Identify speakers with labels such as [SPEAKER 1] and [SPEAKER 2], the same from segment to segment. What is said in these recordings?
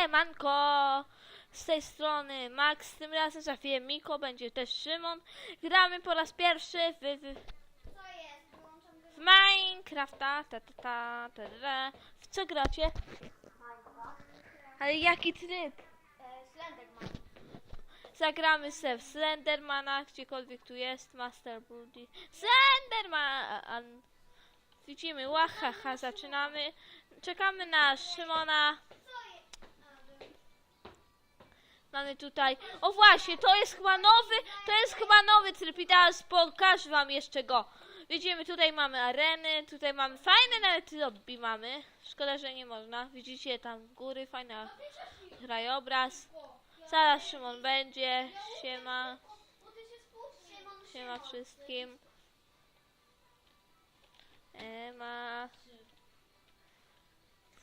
[SPEAKER 1] Siemanko! Z tej strony Max, tym razem chwilę Miko, będzie też Szymon. Gramy po raz pierwszy w, w, w Minecrafta. Ta, ta, ta, ta, ta. W co gracie? Ale jaki tryb?
[SPEAKER 2] Slenderman.
[SPEAKER 1] Zagramy se w Slendermana, gdziekolwiek tu jest, Master Bloody. Slenderman! Widzimy, łahaha, zaczynamy. Czekamy na Szymona. Mamy tutaj. O właśnie, to jest chyba nowy. To jest chyba nowy tryb i teraz pokażę wam jeszcze go. Widzimy, tutaj mamy areny, tutaj mamy fajne nawet lobby mamy. Szkoda, że nie można. Widzicie tam góry, fajny krajobraz. Zaraz Szymon będzie. Siema, siema wszystkim. Ema.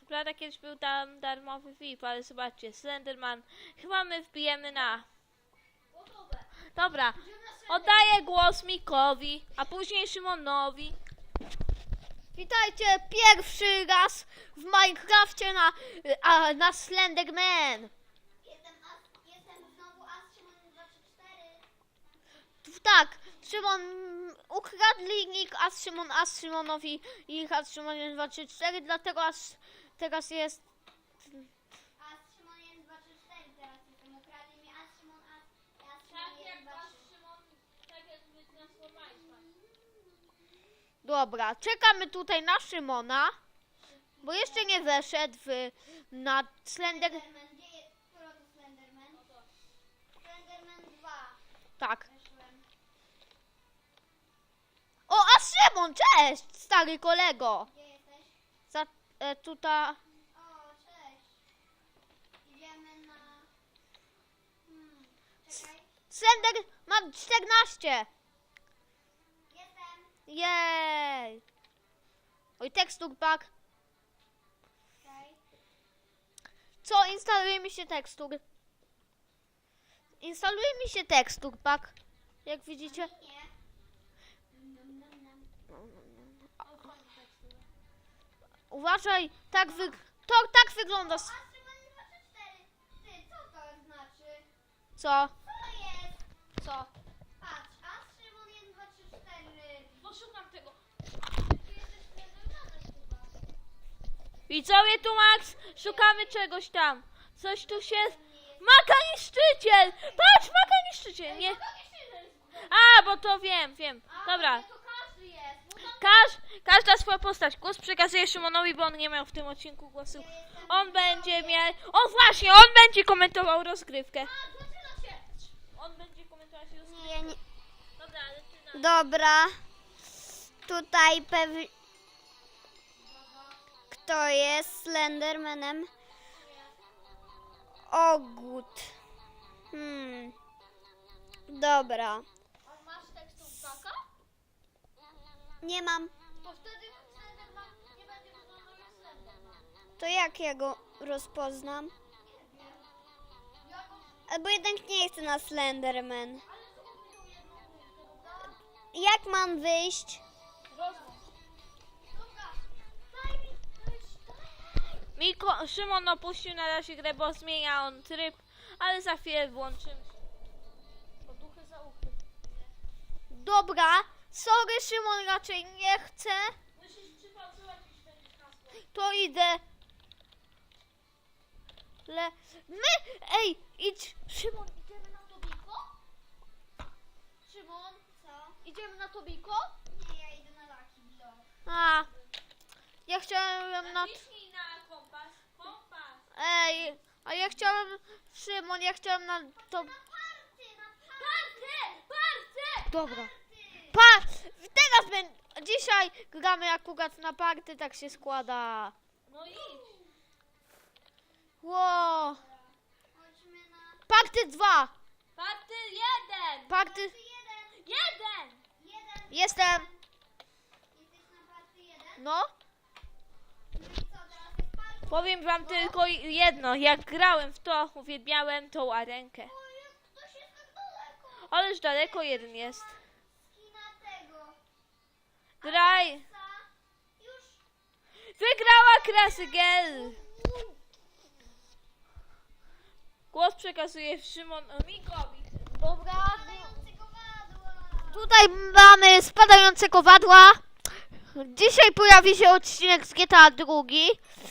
[SPEAKER 1] Prawda kiedyś był tam darmowy VIP, ale zobaczcie, Slenderman. Chyba my wbijemy na. Dobra, oddaję głos Mikowi, a później Szymonowi.
[SPEAKER 3] Witajcie pierwszy raz w Minecrafcie na, a, na Slenderman.
[SPEAKER 2] Jestem, as, jestem znowu As Szymon 234.
[SPEAKER 3] Tak, Szymon ukradli nick As Szymon As Szymonowi i As Szymon 2 3 4, dlatego aż teraz jest
[SPEAKER 2] As Szymon 1, 2, 3, 4 teraz jestem. Ukradli mi As Szymon, As, As Szymon 1, 2, 3.
[SPEAKER 3] dobra. Czekamy tutaj na Szymona, bo jeszcze nie weszedł w, na Slender.
[SPEAKER 2] Slenderman, gdzie jest? To Slenderman? Slenderman 2.
[SPEAKER 3] Tak.
[SPEAKER 2] Weszłem.
[SPEAKER 3] O, a Szymon, cześć, stary kolego. E, tutaj.
[SPEAKER 2] O, cześć. Idziemy na... Hmm, czekaj.
[SPEAKER 3] Slender ma 14.
[SPEAKER 2] Jestem.
[SPEAKER 3] Jej. Oj, tekstur.
[SPEAKER 2] Czekaj.
[SPEAKER 3] Co? Instaluje mi się tekstur. Instaluje mi się tekstur pack. Jak widzicie.
[SPEAKER 2] Nie.
[SPEAKER 3] Uważaj, tak wy... To tak wygląda. s-
[SPEAKER 2] A Szymon 24. Ty, co to znaczy?
[SPEAKER 3] Co?
[SPEAKER 2] Co jest?
[SPEAKER 3] Co?
[SPEAKER 2] Patrz, a Szymon 1, 2, 3, 4.
[SPEAKER 1] Poszukam tego.
[SPEAKER 2] Slendermanem chyba.
[SPEAKER 1] Widzowie tu Max, szukamy czegoś tam. Coś tu się... Maka niszczyciel! Patrz, maka niszczyciel! Nie...
[SPEAKER 2] Jest.
[SPEAKER 1] A, bo to wiem, wiem.
[SPEAKER 2] A,
[SPEAKER 1] Dobra.
[SPEAKER 2] nie, To każdy jest. Bo to
[SPEAKER 1] Każ, każda swoja postać. Głos przekazuję Szymonowi, bo on nie miał w tym odcinku głosu. On będzie miał... O właśnie, on będzie komentował rozgrywkę. On będzie komentować rozgrywkę.
[SPEAKER 3] Nie, nie.
[SPEAKER 1] Dobra, ale ty na...
[SPEAKER 3] Dobra. Tutaj pewnie... Kto jest Slendermanem? Ogód. Hmm. Dobra.
[SPEAKER 2] A masz tekstur paka?
[SPEAKER 3] Nie mam.
[SPEAKER 2] To wtedy Slenderman nie będzie wyglądał jak Slenderman.
[SPEAKER 3] To jak ja go rozpoznam? Albo jednak nie chcę na Slenderman. Jak mam wyjść?
[SPEAKER 1] Miko, Szymon opuścił na razie grę, bo zmienia on tryb, ale za chwilę włączymy.
[SPEAKER 3] Dobra. Sorry, Szymon raczej nie
[SPEAKER 1] hasło.
[SPEAKER 3] To idę. Le... My... Ej, idź. Szymon, idziemy na Tobiko? Szymon,
[SPEAKER 2] Co?
[SPEAKER 3] idziemy na Tobiko?
[SPEAKER 2] Nie, ja idę na Lucky Block.
[SPEAKER 3] A. Ja chciałem na...
[SPEAKER 1] Naciśnij na kompas. Kompas.
[SPEAKER 3] Ej, a ja chciałem... Szymon, ja chciałem na to...
[SPEAKER 2] Na party, na party!
[SPEAKER 1] Party! Party!
[SPEAKER 3] Dobra. Pa! Teraz będę... Dzisiaj gramy akurat na party, tak się składa.
[SPEAKER 1] No idź.
[SPEAKER 3] Ło!
[SPEAKER 2] Chodźmy na
[SPEAKER 3] Party 2!
[SPEAKER 1] Party jeden!
[SPEAKER 3] Party...
[SPEAKER 2] jeden,
[SPEAKER 1] Jeden!
[SPEAKER 2] jeden.
[SPEAKER 3] Jestem!
[SPEAKER 2] Jesteś na party jeden?
[SPEAKER 3] No?
[SPEAKER 2] No i co, teraz jest party?
[SPEAKER 1] Powiem wam tylko jedno. Jak grałem w to, uwielbiałem tą arenkę.
[SPEAKER 2] O, jak ktoś jest tak daleko.
[SPEAKER 1] Ależ daleko jeden jest. Graj! Wygrała Krasy Gel! Głos przekazuje
[SPEAKER 3] Szymon
[SPEAKER 2] Mikowi. Dobra.
[SPEAKER 3] Tutaj mamy spadające kowadła. Dzisiaj pojawi się odcinek z GTA drugi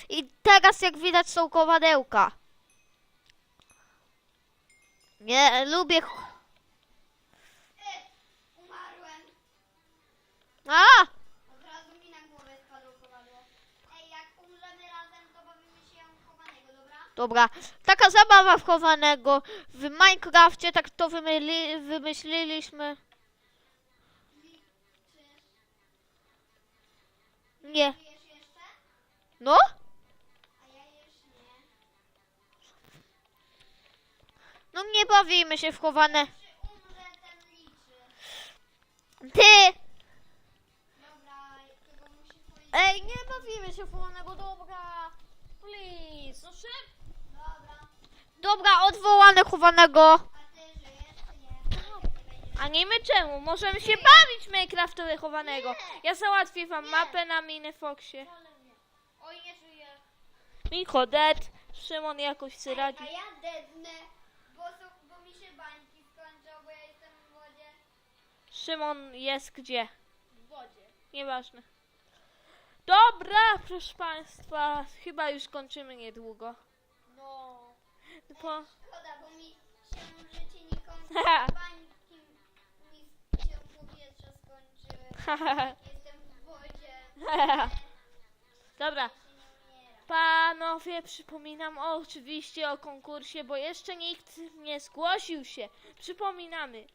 [SPEAKER 3] i teraz jak widać są kowadełka. Nie, lubię... A!
[SPEAKER 2] Od razu mi na głowę spadło kowadło. Ej, jak umrzemy razem, to bawimy się chowanego, dobra?
[SPEAKER 3] Dobra, taka zabawa wchowanego w Minecrafcie, tak to wymyli, wymyśliliśmy. Nie. No? No nie bawimy się w chowane.
[SPEAKER 2] Czy umrze, ten liczy.
[SPEAKER 3] Ty!
[SPEAKER 2] Dobra, tylko musi powiedzieć.
[SPEAKER 3] Ej, nie bawimy się w chowanego, dobra. Please.
[SPEAKER 1] No szybko.
[SPEAKER 2] Dobra,
[SPEAKER 3] Dobra, odwołane chowanego.
[SPEAKER 2] a nie?
[SPEAKER 1] My czemu? Możemy się bawić Minecraftowe chowanego. Ja załatwię wam mapę na Minifoxie.
[SPEAKER 2] Oj, nie żyję.
[SPEAKER 1] Miko dead. Szymon jakoś sobie radzi.
[SPEAKER 2] A ja dednę, bo, są, bo mi się bańki skończą, bo ja jestem w wodzie.
[SPEAKER 1] Szymon jest gdzie?
[SPEAKER 2] W wodzie.
[SPEAKER 1] Nieważne. Dobra, proszę państwa. Chyba już kończymy niedługo. Po...
[SPEAKER 2] Szkoda, bo mi się życie nie kończy. Bańki mi się powietrze skończyły. Jestem w wodzie.
[SPEAKER 1] Dobra. Panowie, przypominam oczywiście o konkursie, bo jeszcze nikt nie zgłosił się. Przypominamy,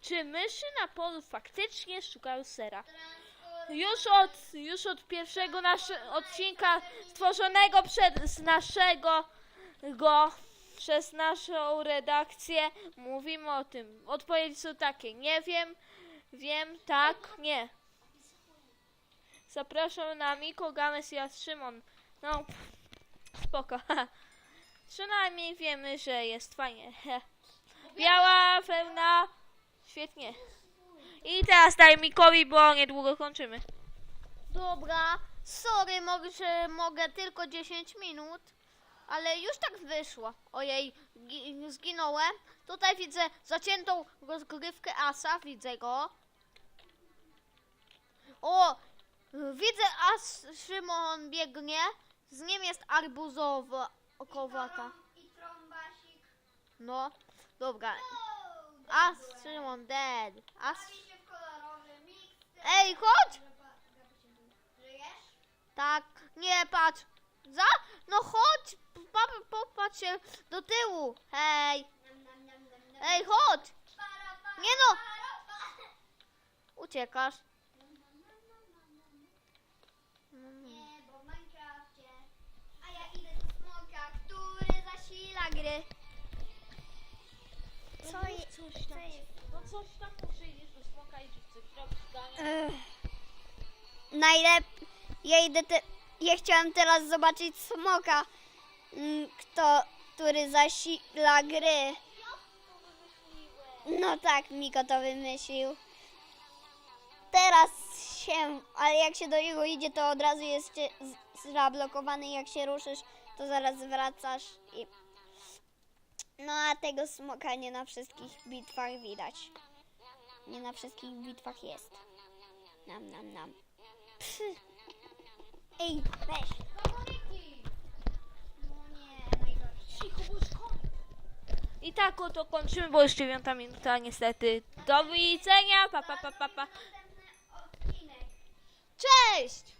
[SPEAKER 1] czy myszy na polu faktycznie szukają sera? Już od, już od pierwszego nasze, odcinka stworzonego przez naszego go przez naszą redakcję mówimy o tym. Odpowiedzi są takie: nie wiem, wiem, tak, nie. Zapraszam na Miko, Games i Szymon. No, spoko. Przynajmniej wiemy, że jest fajnie. Biała wełna. Świetnie. I teraz daj Mikowi, bo niedługo kończymy.
[SPEAKER 3] Dobra, sorry, mogę, że mogę tylko 10 minut, ale już tak wyszło. Ojej, gi- zginąłem. Tutaj widzę zaciętą rozgrywkę Asa, widzę go. O, widzę As, Szymon biegnie. Z nim jest arbuzowa.
[SPEAKER 2] I trąbasik.
[SPEAKER 3] No, dobra. As. Szymon dead. As, ej, chodź! Tak, nie patrz. Za? No chodź, pa- popatrz się do tyłu. Hej, ej, chodź. Nie no. Uciekasz.
[SPEAKER 2] Nie, bo w Minecrafcie. A ja idę do smoka, który zasila gry. Co, je,
[SPEAKER 1] coś
[SPEAKER 2] co jest?
[SPEAKER 1] No coś tam muszę iść do smoka i coś robić, Dania.
[SPEAKER 2] Najlepiej. Ja idę te... Ja chciałam teraz zobaczyć smoka, mm, kto, który zasila gry. No tak, Miko to wymyślił. Teraz się, ale jak się do niego idzie, to od razu jest zablokowany. Jak się ruszysz, to zaraz wracasz i... No a tego smoka nie na wszystkich bitwach widać. Nie na wszystkich bitwach jest. Nam, nam, nam. Psy. Ej, weź.
[SPEAKER 1] I tak oto kończymy, bo już dziewiąta minuta niestety. Do widzenia, pa pa pa pa pa.
[SPEAKER 3] Cześć!